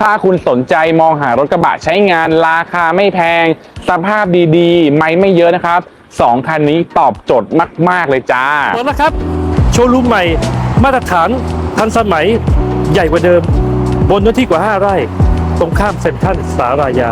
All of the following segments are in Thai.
ถ้าคุณสนใจมองหารถกระบะใช้งานราคาไม่แพง สภาพดีๆ ไม่ไม่เยอะนะครับสองคันนี้ตอบโจทย์มาก ๆ เลยจ้าเปิดแล้วครับ โชว์รูมใหม่มาตรฐานทันสมัยใหญ่กว่าเดิม บนเนื้อที่กว่า 5 ไร่ ตรงข้ามเซ็นทรัลสารายา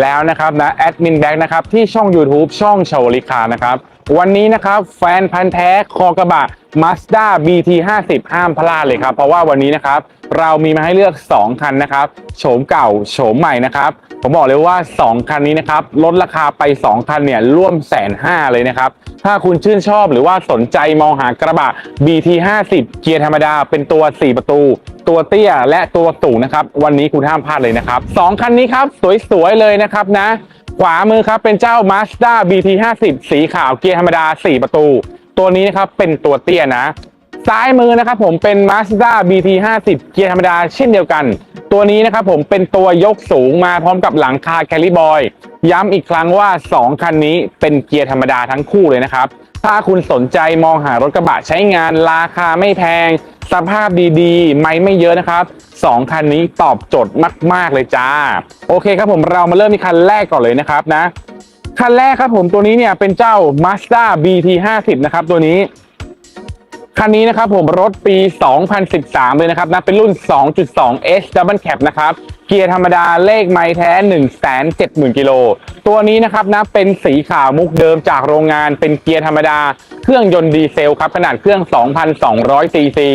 แล้วนะครับนะแอดมินแบ็กนะครับ ที่ช่อง YouTube ช่องชาวลิคานะครับ วันนี้นะครับ แฟนพันธ์แท้ คอกระบะ Mazda BT 50 ห้ามพลาดเลยครับ เพราะว่าวันนี้นะครับ เรามีมาให้เลือก 2 คันนะครับโฉมเก่าโฉมใหม่นะครับผมบอกเลยว่า 2 คันนี้นะครับลดราคาไป 2 คันเนี่ยร่วมแสนห้าเลยนะครับถ้าคุณชื่นชอบหรือว่าสนใจมองหากระบะ BT 50 เกียร์ธรรมดาเป็นตัว 4 ประตู ตัวเตี้ยและตัวสูงนะครับวันนี้คุณห้ามพลาดเลยนะครับ2คันนี้ครับสวยๆเลยนะครับนะ ขวามือครับเป็นเจ้า Mazda BT 50 สีขาวเกียร์ธรรมดา 4 ประตู ตัวนี้นะครับเป็นตัวเตี้ยนะ ซ้ายมือนะครับผมเป็น Mazda BT 50 เกียร์ธรรมดาเช่นเดียวกัน ตัวนี้นะครับผมเป็นตัวยกสูงมาพร้อมกับหลังคาแคลิบอย ย้ำอีกครั้งว่า 2 คันนี้เป็นเกียร์ธรรมดาทั้งคู่เลยนะครับ ถ้าคุณสนใจมองหารถกระบะใช้งานราคาไม่แพง สภาพดีๆ ไม่ไม่เยอะนะครับ 2 คันนี้ตอบโจทย์มาก ๆ เลยจ้า โอเคครับผมเรามาเริ่มที่คันแรกก่อนเลยนะครับนะคันแรกครับผมตัวนี้เนี่ยเป็นเจ้า Mazda BT 50 นะครับตัวนี้ คันนี้นะครับผมรถปี 2013 เลยนะครับนะเป็นรุ่น 2.2 H Double Cab นะครับเกียร์ธรรมดาเลขไม้แท้ 170,000 กิโล ตัวนี้นะครับนะเป็นสีขาวมุกเดิมจากโรงงานเป็นเกียร์ธรรมดา เครื่องยนต์ดีเซลครับขนาดเครื่อง 2,200 ซีซี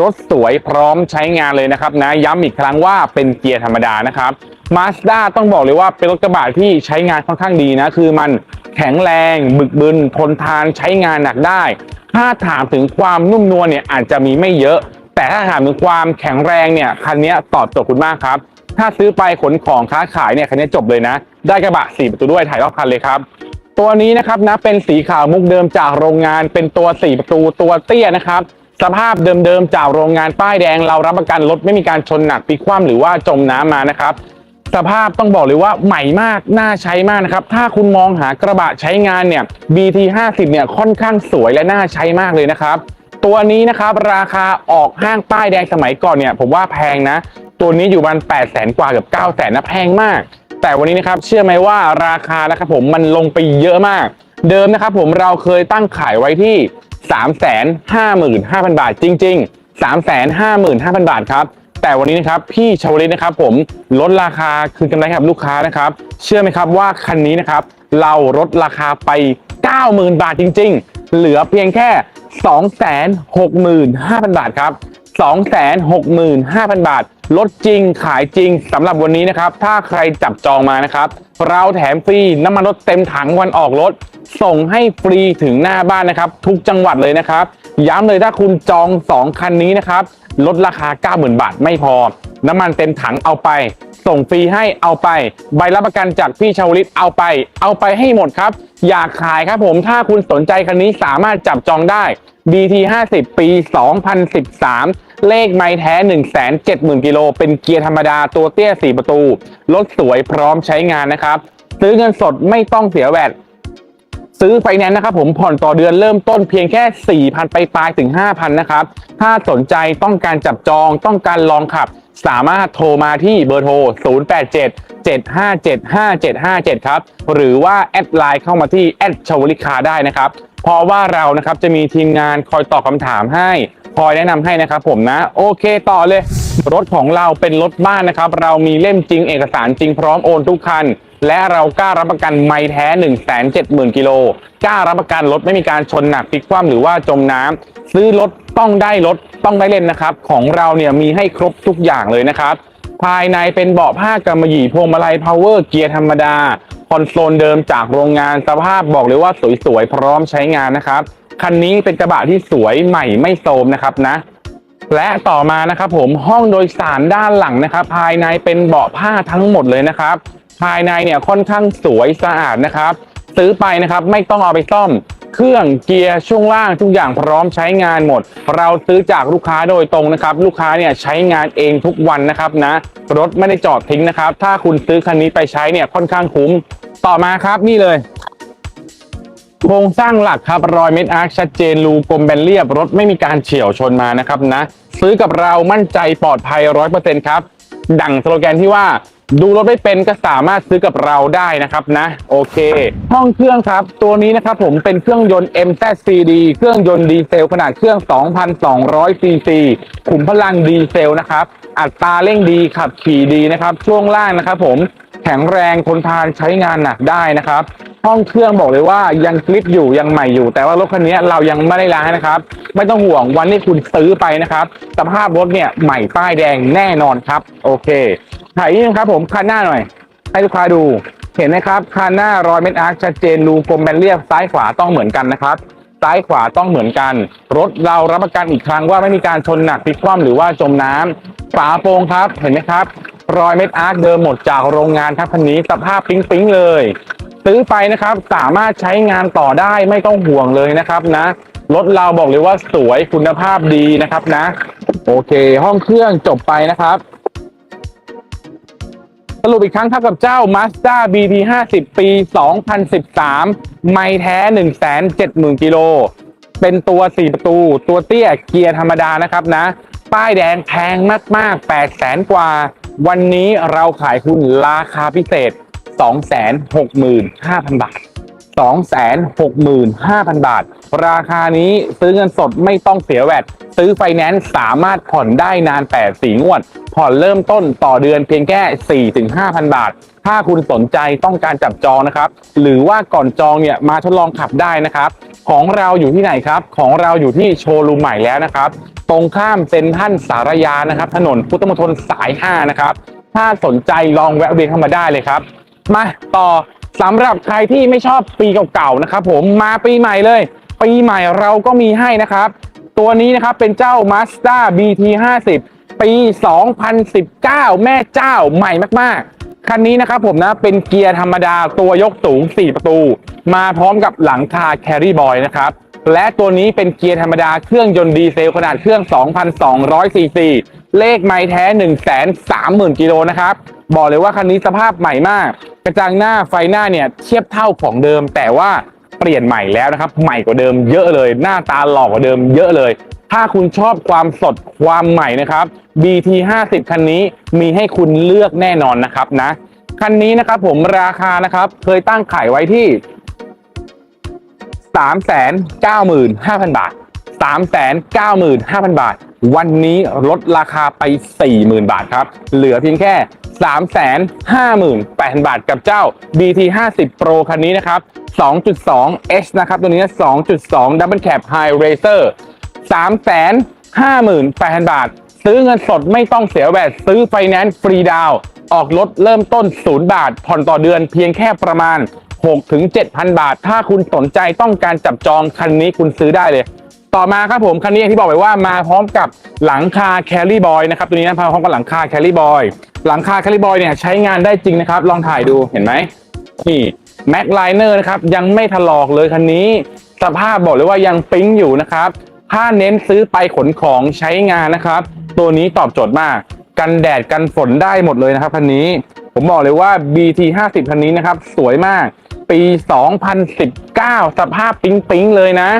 รถสวยพร้อมใช้งานเลยนะครับนะย้ำอีกครั้งว่าเป็นเกียร์ธรรมดานะครับ Mazda ต้องบอกเลยว่าเป็นรถกระบะที่ใช้งานค่อนข้างดีนะ คือมันแข็งแรงบึกบึนทนทานใช้งานหนักได้ ถ้าถามถึงความนุ่มนวลเนี่ยอาจจะมีไม่เยอะ แต่ถ้าถามถึงความแข็งแรงเนี่ยคันนี้ตอบโจทย์คุณมากครับ ถ้าซื้อไปขนของค้าขายเนี่ยคันนี้จบเลยนะ ได้กระบะ4ประตูด้วยถ่ายรอบคันเลยครับ ตัวนี้นะครับนะเป็นสีขาวมุกเดิมจากโรงงานเป็นตัว 4 ประตูตัวเตี้ยนะครับสภาพเดิมๆจากโรงงานป้ายแดงเรารับประกันรถไม่มีการชนหนักพลิกคว่ำหรือว่าจมน้ำมานะครับ สภาพต้องบอกเลยว่าใหม่มากน่าใช้มากนะครับ ถ้าคุณมองหากระบะใช้งานเนี่ย BT 50 เนี่ยค่อนข้างสวยและน่าใช้มากเลยนะครับ ตัวนี้นะครับราคาออกห้างป้ายแดงสมัยก่อนเนี่ยผมว่าแพงนะ ตัวนี้อยู่ประมาณ8 0 0 0 0 0กว่าเกับ9 0 0 0 0นะแพงมาก แต่วันนี้นะครับเชื่อไหมว่าราคานะครับผมมันลงไปเยอะมาก เดิมนะครับผมเราเคยตั้งขายไว้ที่ 355,000 บาทจริง ๆ 355,000 บาทครับ แต่วันนี้นะครับพี่ชาวลิตนะครับผมลดราคาคืนกำไรให้กับลูกค้านะครับ เชื่อไหมครับว่าคันนี้นะครับเราลดราคาไป 90,000 บาทจริง ๆ เหลือเพียงแค่ 265,000 บาทครับ 265,000 บาท ลดจริงขายจริงสำหรับวันนี้นะครับ ถ้าใครจับจองมานะครับ เราแถมฟรีน้ำมันรถเต็มถังวันออกรถ ส่งให้ฟรีถึงหน้าบ้านนะครับ ทุกจังหวัดเลยนะครับ ย้ำเลยถ้าคุณจอง 2 คันนี้นะครับ ลดราคา 90,000 บาทไม่พอ น้ำมันเต็มถังเอาไป ส่งฟรีให้เอาไป ใบรับประกันจากพี่ชาวลิตเอาไป เอาไปให้หมดครับ อยากขายครับผมถ้าคุณสนใจคันนี้สามารถจับจองได้ BT 50 ปี 2013 เลขไม้แท้ 170,000 กิโล เป็นเกียร์ธรรมดาตัวเตี้ย 4 ประตู รถสวยพร้อมใช้งานนะครับ ซื้อเงินสดไม่ต้องเสียแวด ซื้อไฟแนนซ์นะครับผมผ่อนต่อเดือนเริ่มต้นเพียงแค่ 4,000 ไปปลายถึง 5,000 นะครับ ถ้าสนใจต้องการจับจองต้องการลองขับ สามารถโทรมาที่เบอร์โทร 087 757 5757 ครับ หรือว่าแอดไลน์เข้ามาที่แอดชวลิคาได้นะครับ เพราะว่าเรานะครับจะมีทีมงานคอยตอบคำถามให้คอยแนะนำให้นะครับผมนะ โอเคต่อเลย รถของเราเป็นรถบ้านนะครับ เรามีเล่มจริงเอกสารจริงพร้อมโอนทุกคัน และเรากล้ารับประกันไม่แท้ 1 7 0 0 0 0กิโลกล้ารับประกันรถไม่มีการชนหนักพลิกคว่ำหรือว่าจมน้ำซื้อรถต้องได้รถต้องได้เล่นนะครับ ของเราเนี่ยมีให้ครบทุกอย่างเลยนะครับ ภายในเป็นเบาะผ้ากำมะหยี่พวงมาลัยพาวเวอร์เกียร์ธรรมดาคอนโซลเดิมจากโรงงานสภาพบอกเลยว่าสวยๆพร้อมใช้งานนะครับคันนี้เป็นกระบะที่สวยใหม่ไม่โทรมนะครับนะ และต่อมานะครับผมห้องโดยสารด้านหลังนะครับ ภายในเป็นเบาะผ้าทั้งหมดเลยนะครับ ภายในเนี่ยค่อนข้างสวยสะอาดนะครับ ซื้อไปนะครับไม่ต้องเอาไปซ่อม เครื่องเกียร์ช่วงล่างทุกอย่างพร้อมใช้งานหมด เราซื้อจากลูกค้าโดยตรงนะครับ ลูกค้าเนี่ยใช้งานเองทุกวันนะครับนะ รถไม่ได้จอดทิ้งนะครับ ถ้าคุณซื้อคันนี้ไปใช้เนี่ยค่อนข้างคุ้ม ต่อมาครับนี่เลย โครงสร้างหลักครับรอยเม็ดอาร์คชัดเจนรูกลมแบนเรียบรถไม่มีการเฉี่ยวชนมานะครับนะซื้อกับเรามั่นใจปลอดภัย100%ครับ ดังสโลแกนที่ว่าดูรถไม่เป็นก็สามารถซื้อกับเราได้นะครับนะ โอเค ห้องเครื่องครับ ตัวนี้นะครับผมเป็นเครื่องยนต์ MZCD เครื่องยนต์ดีเซลขนาดเครื่อง 2,200 ซีซีขุมพลังดีเซลนะครับ อัตราเร่งดีขับขี่ดีนะครับ ช่วงล่างนะครับผมแข็งแรงทนทานใช้งานหนักได้นะครับ ห้องเครื่องบอกเลยว่ายังคลิปอยู่ยังใหม่อยู่ แต่ว่ารถคันนี้เรายังไม่ได้ล้างนะครับ ไม่ต้องห่วงวันที่คุณซื้อไปนะครับ สภาพรถเนี่ยใหม่ป้ายแดงแน่นอนครับ โอเคถ่ายนิดนึงครับผมคันหน้าหน่อย ให้ลูกค้าดูเห็นไหมครับคันหน้ารอยเม็ดอาร์คชัดเจนรูกลมแบนเรียบซ้ายขวาต้องเหมือนกันนะครับซ้ายขวาต้องเหมือนกัน รถเรารับประกันอีกครั้งว่าไม่มีการชนหนักพลิกคว่ำหรือว่าจมน้ำฝาโปรงครับเห็นไหมครับ รอยเม็ดอาร์คเดิมหมดจากโรงงานครับคันนี้สภาพปิ๊งๆเลย ซื้อไปนะครับสามารถใช้งานต่อได้ไม่ต้องห่วงเลยนะครับนะรถเราบอกเลยว่าสวยคุณภาพดีนะครับนะ โอเค ห้องเครื่องจบไปนะครับ สรุปอีกครั้งครับกับเจ้า Mazda BT 50ปี 2013 ไม่แท้ 170,000 กิโล เป็นตัว 4 ประตู ตัวเตี้ยเกียร์ธรรมดานะครับนะ ป้ายแดงแพงมาก ๆ 800,000 กว่า วันนี้เราขายคุณราคาพิเศษ 265,000 บาท 265,000 บาท ราคานี้ซื้อเงินสดไม่ต้องเสียแวด ซื้อไฟแนนซ์สามารถผ่อนได้นาน 8 4 งวด ผ่อนเริ่มต้นต่อเดือนเพียงแค่ 4-5,000 บาท ถ้าคุณสนใจต้องการจับจองนะครับ หรือว่าก่อนจองเนี่ยมาทดลองขับได้นะครับ ของเราอยู่ที่ไหนครับ ของเราอยู่ที่โชว์รูมใหม่แล้วนะครับ ตรงข้ามเซ็นทรัลสารยานะครับ ถนนพุทธมณฑลสาย 5 นะครับ ถ้าสนใจลองแวะเวียนเข้ามาได้เลยครับ มาต่อสำหรับใครที่ไม่ชอบปีเก่าๆนะครับผมมาปีใหม่เลย ปีใหม่เราก็มีให้นะครับ ตัวนี้นะครับเป็นเจ้า Mazda BT 50 ปี 2019 แม่เจ้าใหม่มากๆ คันนี้นะครับผมนะเป็นเกียร์ธรรมดาตัวยกสูง 4 ประตู มาพร้อมกับหลังคา Carry Boy นะครับและตัวนี้เป็นเกียร์ธรรมดาเครื่องยนต์ดีเซลขนาดเครื่อง 2,200ซีซีเลขไม้แท้ 130,000 กิโลนะครับ บอกเลยว่าคันนี้สภาพใหม่มาก ระจังหน้าไฟหน้าเนี่ยเทียบเท่าของเดิม แต่ว่าเปลี่ยนใหม่แล้วนะครับ ใหม่กว่าเดิมเยอะเลย หน้าตาหล่อกว่าเดิมเยอะเลย ถ้าคุณชอบความสดความใหม่นะครับ BT 50คันนี้มีให้คุณเลือกแน่นอนนะครับนะคันนี้นะครับผมราคานะครับเคยตั้งขายไว้ที่ 395,000 บาท 395,000 บาท วันนี้ลดราคาไป 40,000 บาทครับ เหลือเพียงแค่ 358,000 บาทกับเจ้า BT 50 Pro คันนี้นะครับ 2.2 H นะครับ ตัวนี้ 2.2 Double Cab High Racer 358,000 บาท ซื้อเงินสดไม่ต้องเสียแวดซื้อไฟแนนซ์ฟรีดาวออกรถเริ่มต้น 0 บาท ผ่อนต่อเดือนเพียงแค่ประมาณ6ถึง7,000 บาท ถ้าคุณสนใจต้องการจับจองคันนี้คุณซื้อได้เลยต่อมาครับผมคันนี้ที่บอกไปว่ามาพร้อมกับหลังคาแคลรี่บอยนะครับตัวนี้นะมาพร้อมกับหลังคาแคลรี่บอย หลังคาคลรี่บอยเนี่ยใช้งานได้จริงนะครับ ลองถ่ายดูเห็นไหมนี่แม็กไลเนอร์นะครับยังไม่ถลอกเลยคันนี้ สภาพบอกเลยว่ายังปิ๊งอยู่นะครับ ถ้าเน้นซื้อไปขนของใช้งานนะครับ ตัวนี้ตอบโจทย์มาก กันแดดกันฝนได้หมดเลยนะครับคันนี้ ผมบอกเลยว่า BT 50คันนี้นะครับ สวยมาก ปี 2019 สภาพปิ๊งปิ๊งๆเลยนะ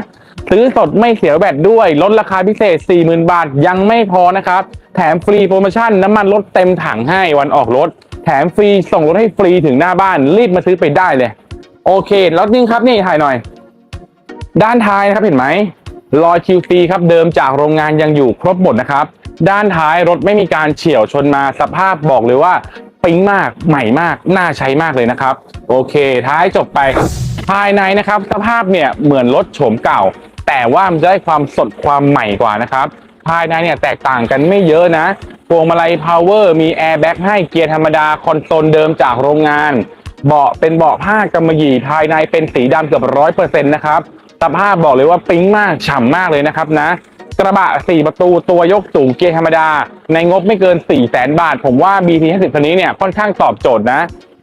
ซื้อสดไม่เสียแบตด้วย ลดราคาพิเศษ 40,000 บาทยังไม่พอนะครับ แถมฟรีโปรโมชั่นน้ำมันลดเต็มถังให้วันออกรถ แถมฟรีส่งรถให้ฟรีถึงหน้าบ้าน รีบมาซื้อไปได้เลย โอเคแล้วนี่ครับนี่ถ่ายหน่อย ด้านท้ายนะครับเห็นไหมรอย QC ครับเดิมจากโรงงานยังอยู่ครบหมดนะครับ ด้านท้ายรถไม่มีการเฉี่ยวชนมาสภาพบอกเลยว่าปิ๊งมากใหม่มากน่าใช้มากเลยนะครับ โอเค ท้ายจบไปภายในนะครับ สภาพเนี่ยเหมือนรถโฉมเก่า แต่ว่ามันจะได้ความสดความใหม่กว่านะครับ ภายในเนี่ยแตกต่างกันไม่เยอะนะพวงมาลัยพาวเวอร์มีแอร์แบ็กให้เกียร์ธรรมดาคอนโซลเดิมจากโรงงาน เบาะเป็นเบาะผ้ากำมะหยี่ภายในเป็นสีดำเกือบร้อยเปอร์เซ็นต์นะครับสภาพบอกเลยว่าปิ๊งมากฉ่ำมากเลยนะครับนะกระบะ 4 ประตูตัวยกสูงเกียร์ธรรมดา ในงบไม่เกิน 4 0 0 0 0 0บาท ผมว่า BT 50 คันนี้เนี่ยค่อนข้างตอบโจทย์นะ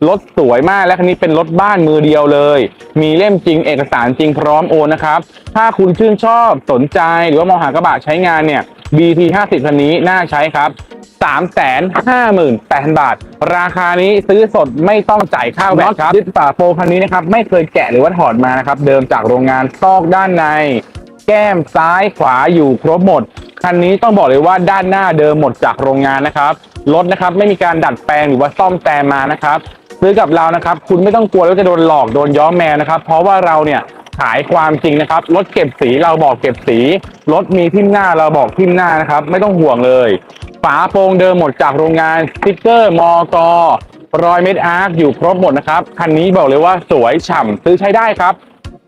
รถสวยมากและคันนี้เป็นรถบ้านมือเดียวเลย มีเล่มจริงเอกสารจริงพร้อมโอนนะครับ ถ้าคุณชื่นชอบสนใจหรือว่ามองหากระบะใช้งานเนี่ย BT 50คันนี้น่าใช้ครับ358,000 บาท ราคานี้ซื้อสดไม่ต้องจ่ายค่าแวตครับยึดฝาโปรคันนี้นะครับ ไม่เคยแกะหรือว่าถอดมานะครับ เดิมจากโรงงานซอกด้านใน แก้มซ้ายขวาอยู่ครบหมด คันนี้ต้องบอกเลยว่าด้านหน้าเดิมหมดจากโรงงานนะครับรถนะครับไม่มีการดัดแปลงหรือว่าซ่อมแซมมานะครับ ซื้อกับเรานะครับ คุณไม่ต้องกลัวว่าจะโดนหลอกโดนย้อมแมวนะครับ เพราะว่าเราเนี่ยขายความจริงนะครับรถเก็บสีเราบอกเก็บสีรถมีทิมหน้าเราบอกทิมหน้านะครับ ไม่ต้องห่วงเลยฝาโปรงเดิมหมดจากโรงงานสติ๊กเกอร์มอกรอยเม็ดอาร์คอยู่ครบหมดนะครับคันนี้บอกเลยว่าสวยฉ่ำซื้อใช้ได้ครับ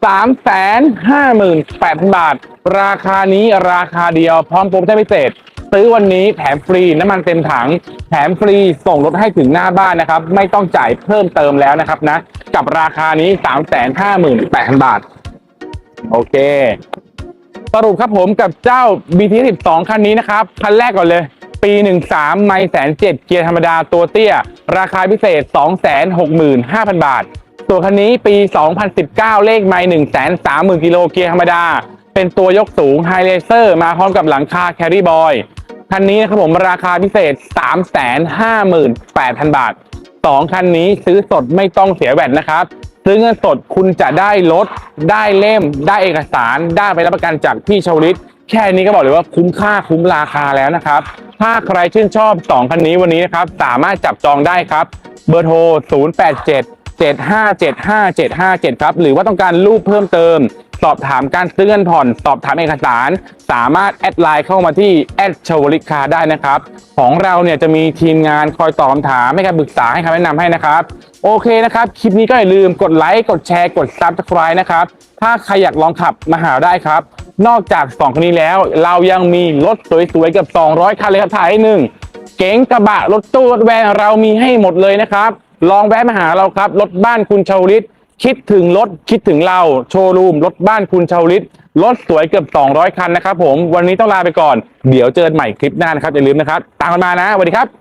3 5 8 0 0 0 บาท ราคานี้ราคาเดียวพร้อมโปรโมชั่นพิเศษ ซื้อวันนี้แถมฟรีน้ำมันเต็มถัง แถมฟรีส่งรถให้ถึงหน้าบ้านนะครับ ไม่ต้องจ่ายเพิ่มเติมแล้วนะครับนะ กับราคานี้ 3 5 8 0 0 0 บาท โอเค สรุปครับผมกับเจ้า BT 12 คันนี้นะครับ คันแรกก่อนเลยปี 13 ไม่แสนเจ็ดเกียร์ธรรมดาตัวเตี้ย ราคาพิเศษ 265,000 บาท ตัวคันนี้ปี 2019 เลขไม่130,000 กิโลเกียร์ธรรมดา เป็นตัวยกสูงไฮเลเซอร์มาพร้อมกับหลังคาแครีบอย คันนี้นะครับผมราคาพิเศษ 358,000 บาท 2 คันนี้ซื้อสดไม่ต้องเสียแวดนะครับ ซื้อเงินสดคุณจะได้รถได้เล่ม ได้เอกสาร ได้ไปรับประกันจากพี่ชาวลิตแค่นี้ก็บอกเลยว่าคุ้มค่าคุ้มราคาแล้วนะครับ ถ้าใครชื่นชอบ 2 คันนี้วันนี้นะครับ สามารถจับจองได้ครับ เบอร์โทร 087 7575757 ครับ หรือว่าต้องการรูปเพิ่มเติม สอบถามการซื้อเงินผ่อน สอบถามเอกสาร สามารถแอดไลน์เข้ามาที่แอดชวลิคาได้นะครับ ของเราเนี่ยจะมีทีมงานคอยตอบคำถามให้คำปรึกษาให้คำแนะนำให้นะครับ โอเคนะครับ คลิปนี้ก็อย่าลืมกดไลค์กดแชร์กด Subscribe นะครับ ถ้าใครอยากลองขับมาหาได้ครับ นอกจาก2คันนี้แล้ว เรายังมีรถสวยๆเกับ200คันเลยครับถ่ายให้หนึ่งเก๋งกระบะรถตู้รถแวนเรามีให้หมดเลยนะครับลองแวะมาหาเราครับรถบ้านคุณชาวลิต คิดถึงรถคิดถึงเรา โชว์รูม รถบ้านคุณชาวลิตรถสวยเกือบ 200 คันนะครับผม วันนี้ต้องลาไปก่อน เดี๋ยวเจอกันใหม่คลิปหน้านะครับ อย่าลืมนะครับ ตามกันมานะสวัสดีครับ